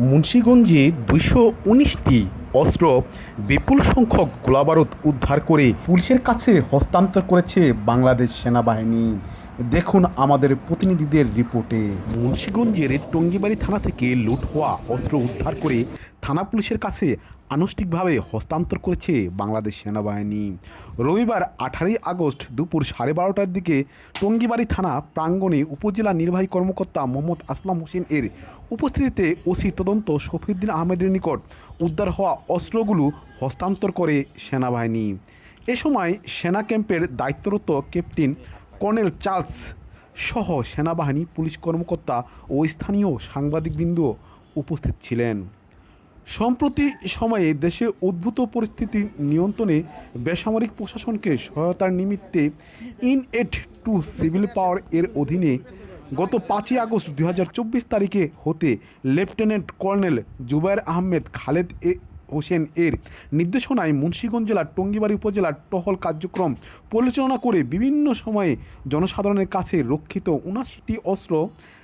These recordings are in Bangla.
মুন্সীগঞ্জে দুইশো উনিশটি অস্ত্র বিপুল সংখ্যক গোলাবারুদ উদ্ধার করে পুলিশের কাছে হস্তান্তর করেছে বাংলাদেশ সেনাবাহিনী। দেখুন আমাদের প্রতিনিধিদের রিপোর্টে। মুন্সীগঞ্জের টঙ্গিবাড়ি থানা থেকে লুট হওয়া অস্ত্র উদ্ধার করে থানা পুলিশের কাছে আনুষ্ঠানিকভাবে হস্তান্তর করেছে বাংলাদেশ সেনাবাহিনী। রবিবার আঠারোই আগস্ট দুপুর সাড়ে বারোটার দিকে টঙ্গিবাড়ি থানা প্রাঙ্গণে উপজেলা নির্বাহী কর্মকর্তা মোহাম্মদ আসলাম হোসেন এর উপস্থিতিতে ওসি তদন্ত শফিউদ্দিন আহমেদের নিকট উদ্ধার হওয়া অস্ত্রগুলো হস্তান্তর করে সেনাবাহিনী। এ সময় সেনা ক্যাম্পের দায়িত্বরত ক্যাপ্টেন কর্নেল চার্লস সহ সেনাবাহিনী পুলিশ কর্মকর্তা ও স্থানীয় সাংবাদিকবৃন্দ উপস্থিত ছিলেন। সম্প্রতি সময়ে দেশে উদ্ভূত পরিস্থিতি নিয়ন্ত্রণে বেসামরিক প্রশাসনকে সহায়তার নিমিত্তে in aid to civil power এর অধীনে গত পাঁচই আগস্ট দু হাজার চব্বিশ তারিখে হতে lieutenant colonel Zubair Ahmed Khaled A Hossain এর নির্দেশনায় মুন্সীগঞ্জ জেলার টঙ্গিবাড়ি উপজেলার টহল কার্যক্রম পরিচালনা করে বিভিন্ন সময়ে জনসাধারণের কাছে রক্ষিত উনাশিটি অস্ত্র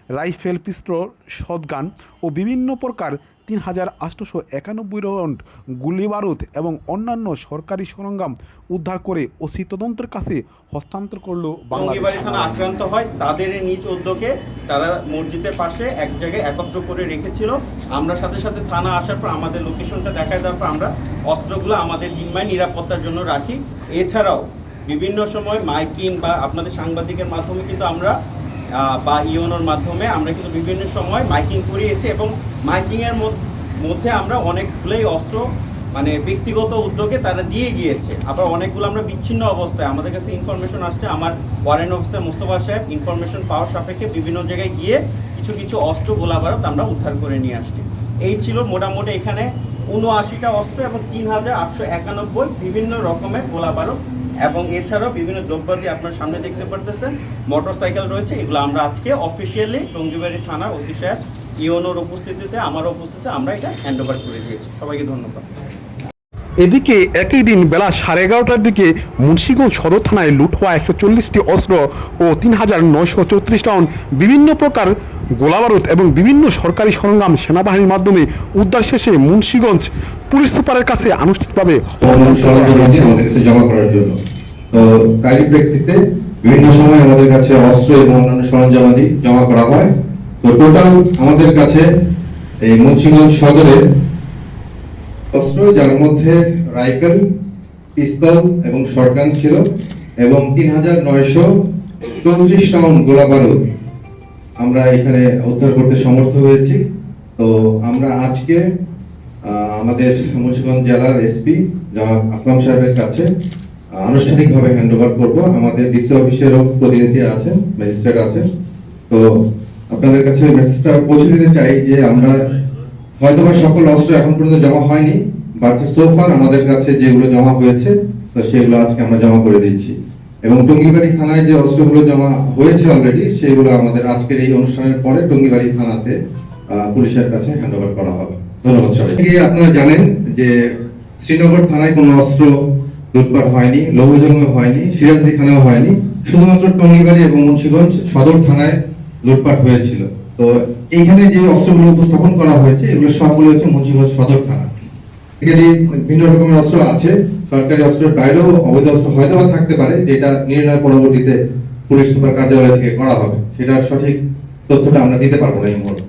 রাইফেল পিস্তল শটগান ও বিভিন্ন প্রকার তিন হাজার আটশোশো একানব্বই রাউন্ড গুলি বারুদ এবং অন্যান্য সরকারি সরঞ্জাম উদ্ধার করে ওসি তদন্তের কাছে হস্তান্তর করল বাংলাদেশ। আক্রান্ত হয়। তাদের নিজ উদ্যোগে তারা মসজিদের পাশে এক জায়গায় একত্র করে রেখেছিল। আমরা সাথে সাথে থানা আসার পর আমাদের লোকেশনটা দেখায় দেওয়ার পর আমরা অস্ত্রগুলো আমাদের জিম্মায় নিরাপত্তার জন্য রাখি। এছাড়াও বিভিন্ন সময় মাইকিং বা আপনাদের সাংবাদিকের মাধ্যমে কিন্তু আমরা বা ইওনোর মাধ্যমে আমরা কিন্তু বিভিন্ন সময় মাইকিং করিয়েছি এবং মাইকিংয়ের মধ্যে আমরা অনেকগুলোই অস্ত্র মানে ব্যক্তিগত উদ্যোগে তারা দিয়ে গিয়েছে। আবার অনেকগুলো আমরা বিচ্ছিন্ন অবস্থায়। আমাদের কাছে ইনফরমেশন আসছে। আমার ওয়ারেন্ট অফিসার মোস্তফা সাহেব ইনফরমেশন পাওয়ার সাপেক্ষে বিভিন্ন জায়গায় গিয়ে কিছু কিছু অস্ত্র গোলাবারত আমরা উদ্ধার করে নিয়ে আসছি। এই ছিল মোটামুটি এখানে উনআশিটা অস্ত্র এবং তিন হাজার আটশো একানব্বই বিভিন্ন রকমের গোলাবারত এবং এছাড়াও বিভিন্ন দ্রব্যাদি আপনার সামনে দেখতে পারতেছেন। মোটরসাইকেল রয়েছে, এগুলো আমরা আজকে অফিসিয়ালি টঙ্গিবাড়ি থানার ওসি সাহেব, ইওনোর উপস্থিতিতে আমার উপস্থিতিতে আমরা এটা হ্যান্ড ওভার করে দিয়েছি। সবাইকে ধন্যবাদ। এদিকে একই দিন বেলা সাড়ে এগারোটার দিকে মুন্সিগঞ্জ সদর থানায় লুট হওয়া একশো চল্লিশটি অস্ত্র ও তিন হাজার নয়শো চৌত্রিশ রাউন্ড বিভিন্ন প্রকার গোলাবারুদ এবং বিভিন্ন সরকারি সরঞ্জাম সেনাবাহিনীর মাধ্যমে উদ্ধার শেষে মুন্সিগঞ্জ পুলিশ সুপারের কাছে আনুষ্ঠানিকভাবে জমা করার জন্য। তো তারই প্রেক্ষিতে বিভিন্ন সময় আমাদের কাছে অস্ত্র এবং অন্যান্য সরঞ্জামাদি জমা করা হয়। তো টোটাল আমাদের কাছে এই মুন্সিগঞ্জ সদরে অস্ত্র যার মধ্যে রাইফেল, পিস্তল এবং শটগান ছিল এবং তিন হাজার নয়শো চৌত্রিশ রাউন্ড গোলা বারুদ। আমরা এখানে উদ্ধার করতে সমর্থ হয়েছি। তো আমরা আজকে আমাদের মুন্সিগঞ্জ জেলার এসপি জনাব আসলাম সাহেবের কাছে আনুষ্ঠানিকভাবে হ্যান্ড ওভার করব। আমাদের ডিসি অফিসেরও প্রতিনিধি আছেন, ম্যাজিস্ট্রেট আছেন। তো আপনাদের কাছে মেসেজটা পৌঁছে দিতে চাই যে আমরা হয়তো বা সকল অস্ত্র এখন পর্যন্ত জমা হয়নি, বাট সোফার আমাদের কাছে যেগুলো জমা হয়েছে, তো সেগুলো আজকে আমরা জমা করে দিচ্ছি। এবং টঙ্গিবাড়ি থানায় যে অস্ত্রগুলো জমা হয়েছে অলরেডি সেগুলো আমাদের আজকের এই অনুষ্ঠানের পরে টঙ্গিবাড়ি থানাতে পুলিশের কাছে হ্যান্ড ওভার করা হবে। ধন্যবাদ সবাই আপনারা জানেন যে শ্রীনগর থানায় কোনো অস্ত্র লুটপাট হয়নি লৌহজঙ্গ হয়নি, সিরাজদি থানাও হয়নি। শুধুমাত্র টঙ্গিবাড়ি এবং মুন্সিগঞ্জ সদর থানায় লুটপাট হয়েছিল। তো এইখানে যে অস্ত্রগুলো উপস্থাপন করা হয়েছে এগুলো সবগুলো হচ্ছে মুন্সিগঞ্জ সদর থানা। এখানে ভিন্ন রকমের অস্ত্র আছে সরকারি অস্ত্রের বাইরেও অবৈধ অস্ত্র হয়তো থাকতে পারে যেটা নির্ণয় পরবর্তীতে পুলিশ সুপার কার্যালয় থেকে করা হবে। সেটার সঠিক তথ্যটা আমরা দিতে পারব না এই মুহূর্তে।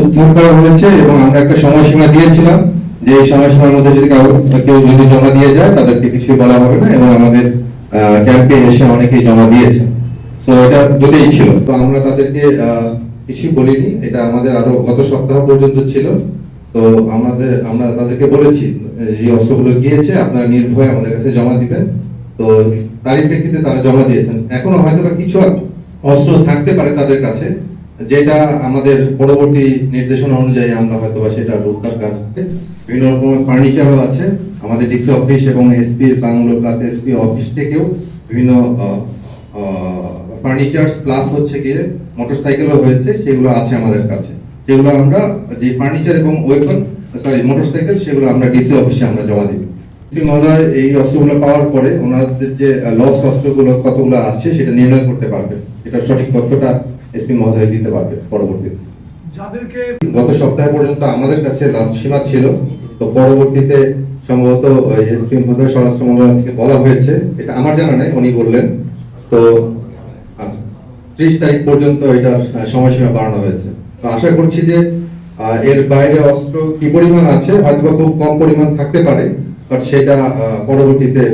উদ্ধার করা হয়েছে এবং আমরা একটা সময়সীমা দিয়েছিলাম যে সময়সীমার মধ্যে যদি কাউ যদি জমা দিয়ে যায় তাদেরকে কিছু বলা হবে না এবং আমাদের ক্যাম্পে এসে অনেকেই জমা দিয়েছেন তো এটা দুটোই ছিল। তো আমরা তাদেরকে আহ, কিছু বলিনি, এটা আমাদের আরও গত সপ্তাহ পর্যন্ত ছিল। তো আমাদের, আমরা তাদেরকে বলেছি এই অস্ত্রগুলো গিয়েছে, আপনারা নির্ভয়ে আমাদের কাছে জমা দিবেন। তো তারই প্রেক্ষিতে তারা জমা দিয়েছেন। এখনও হয়তো বা কিছু অস্ত্র থাকতে পারে তাদের কাছে, যেটা আমাদের পরবর্তী নির্দেশনা অনুযায়ী আমরা হয়তো বা সেটা উদ্ধার কাজ বিভিন্ন রকমের ফার্নিচারও আছে। আমাদের ডিসি অফিস এবং SP, bungalow plus SP office থেকেও বিভিন্ন ফার্নিচার প্লাস হচ্ছে গিয়ে মোটরসাইকেলও হয়েছে সেগুলো আছে আমাদের কাছে। যেগুলো আমরা যে ফার্নিচার এবং ওয়েপন সরি মোটরসাইকেল সেগুলো আমরা ডিসি অফিসে আমরা জমা দিব শ্রী মহোদয় এই অস্ত্রগুলো পাওয়ার পরে ওনাদের যে লস অস্ত্রগুলো কতগুলো আছে সেটা নির্ণয় করতে পারবে। এটার সঠিক তথ্যটা এসপি মহোদয় দিতে পারবে পরবর্তীতে। যাদেরকে গত সপ্তাহ পর্যন্ত আমাদের কাছে লাস্ট সীমা ছিল তো পরবর্তীতে সম্ভবত এসপি মহোদয় স্বরাষ্ট্র মন্ত্রণালয় থেকে বলা হয়েছে এটা আমার জানা নাই উনি বললেন। তো ত্রিশ তারিখ পর্যন্ত এটার সময়সীমা বাড়ানো হয়েছে। আশা করছি যে এর বাইরে অস্ত্র কি পরিমাণ আছে হয়তো খুব কম পরিমাণ থাকতে পারে, বাট সেটা পরবর্তীতে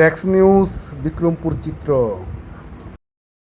ডেক্স নিউজ, বিক্রমপুর চিত্র।